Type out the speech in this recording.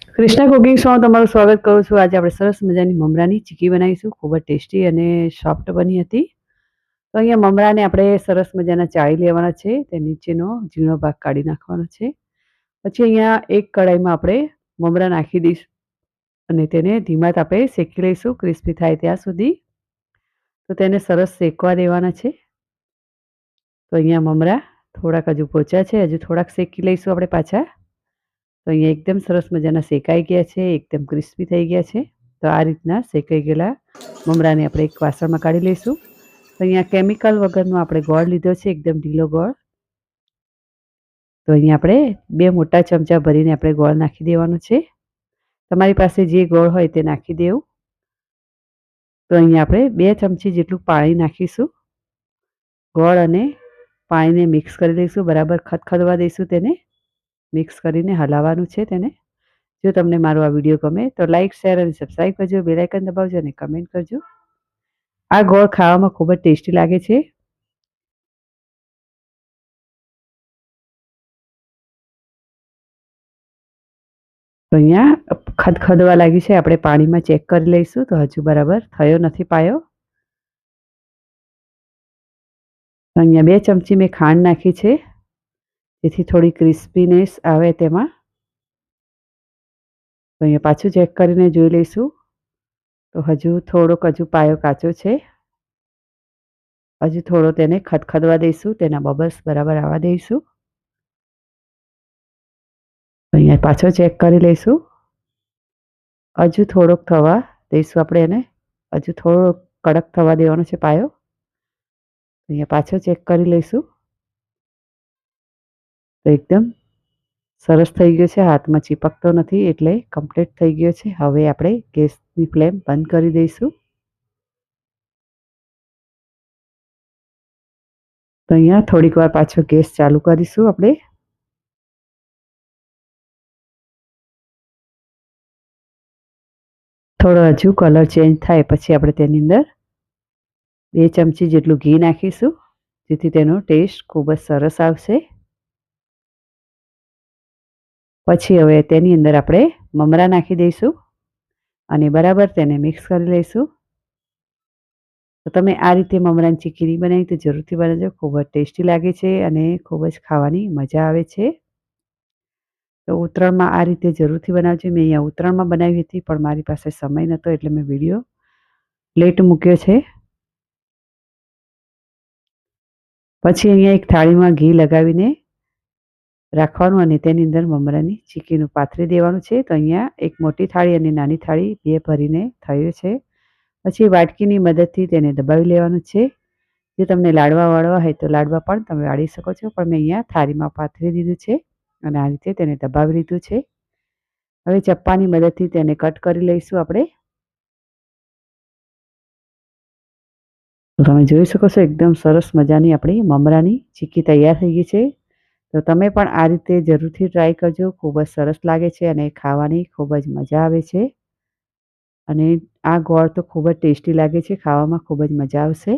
Krishna cooking શોમાં તમારું સ્વાગત કરું છું. આજે આપણે સરસ મજાની મમરાની ચીકી બનાવીશું. ખૂબ જ ટેસ્ટી અને સોફ્ટ બની હતી. તો અહીંયા મમરાને આપણે સરસ મજાના ચાળી લેવાના છે. તે નીચેનો ઝીણો ભાગ કાઢી નાખવાનો છે. પછી અહીંયા એક કડાઈમાં આપણે મમરા નાખી દઈશું અને તેને ધીમા તાપે શેકી લઈશું. ક્રિસ્પી થાય ત્યાં સુધી. તો તેને સરસ શેકવા દેવાના છે. તો અહીંયા મમરા થોડાક હજુ પોચા છે. હજુ થોડાક શેકી લઈશું આપણે પાછા. તો અહીંયા એકદમ સરસ મજાના શેકાઈ ગયા છે, એકદમ ક્રિસ્પી થઈ ગયા છે. તો આ રીતના શેકાઈ ગયેલા મમરાને આપણે એક વાસણમાં કાઢી લઈશું. તો અહીંયા કેમિકલ વગરનો આપણે ગોળ લીધો છે, એકદમ ઢીલો ગોળ. તો અહીંયા આપણે બે મોટા ચમચા ભરીને આપણે ગોળ નાખી દેવાનો છે. તમારી પાસે જે ગોળ હોય તે નાખી દેવું. તો અહીંયા આપણે બે ચમચી જેટલું પાણી નાખીશું. ગોળ અને પાણીને મિક્સ કરી દઈશું બરાબર ખદખદવા દઈશું તેને. મિક્સ કરીને હલાવવાનું છે તેને. જો તમને મારો આ વીડિયો ગમે તો લાઇક શેર અને સબસ્ક્રાઈબ કરજો. બેલાઇકન દબાવજો અને કમેન્ટ કરજો. આ ગોળ ખાવામાં ખૂબ જ ટેસ્ટી લાગે છે. તો અહીંયા ખદખદવા લાગી છે. આપણે પાણીમાં ચેક કરી લઈશું તો હજુ બરાબર થયો નથી પાયો. અહીંયા બે ચમચી મેં ખાંડ નાખી છે. જેથી થોડી ક્રિસ્પીનેસ આવે તેમાં. તો અહીંયા પાછું ચેક કરીને જોઈ લઈશું. તો હજુ થોડોક હજુ પાયો કાચો છે. હજુ થોડો તેને ખદખદવા દઈશું, તેના બબલ્સ બરાબર આવવા દઈશું. અહીંયા પાછો ચેક કરી લઈશું. હજુ થોડોક થવા દઈશું આપણે એને. હજુ થોડોક કડક થવા દેવાનો છે પાયો. અહીંયા પાછો ચેક કરી લઈશું. તો એકદમ સરસ થઈ ગયો છે. હાથમાં ચીપકતો નથી એટલે કમ્પ્લીટ થઈ ગયો છે. હવે આપણે ગેસની ફ્લેમ બંધ કરી દઈશું. તો અહીંયા થોડીક વાર પાછો ગેસ ચાલુ કરીશું આપણે. થોડો હજુ કલર ચેન્જ થાય પછી આપણે તેની અંદર બે ચમચી જેટલું ઘી નાખીશું, જેથી તેનો ટેસ્ટ ખૂબ જ સરસ આવશે. પછી હવે તેની અંદર આપણે મમરા નાખી દઈશું અને બરાબર તેને મિક્સ કરી લઈશું. તો તમે આ રીતે મમરાની ચીકીની બનાવી તો જરૂરથી બનાવજો. ખૂબ જ ટેસ્ટી લાગે છે અને ખૂબ જ ખાવાની મજા આવે છે. તો ઉત્તરાયણમાં આ રીતે જરૂરથી બનાવજો. મેં અહીંયા ઉત્તરાયણમાં બનાવી હતી પણ મારી પાસે સમય નહોતો એટલે મેં વીડિયો લેટ મૂક્યો છે. પછી અહીંયા એક થાળીમાં ઘી લગાવીને રાખવાનું અને તેની અંદર મમરાની ચીકીનું પાથરી દેવાનું છે. તો અહીંયા એક મોટી થાળી અને નાની થાળી બે ભરીને થયું છે. પછી વાટકીની મદદથી તેને દબાવી લેવાનું છે. જો તમને લાડવા વાળવા હોય તો લાડવા પણ તમે વાળી શકો છો. પણ મેં અહીંયા થાળીમાં પાથરી દીધું છે અને આ રીતે તેને દબાવી લીધું છે. હવે ચપ્પાની મદદથી તેને કટ કરી લઈશું આપણે. તમે જોઈ શકો છો, એકદમ સરસ મજાની આપણી મમરાની ચીકી તૈયાર થઈ ગઈ છે. તો તમે પણ આ રીતે જરૂરથી ટ્રાય કરજો. ખૂબ જ સરસ લાગે છે અને ખાવાની ખૂબ જ મજા આવે છે. અને આ ગોળ તો ખૂબ જ ટેસ્ટી લાગે છે. ખાવામાં ખૂબ જ મજા આવશે.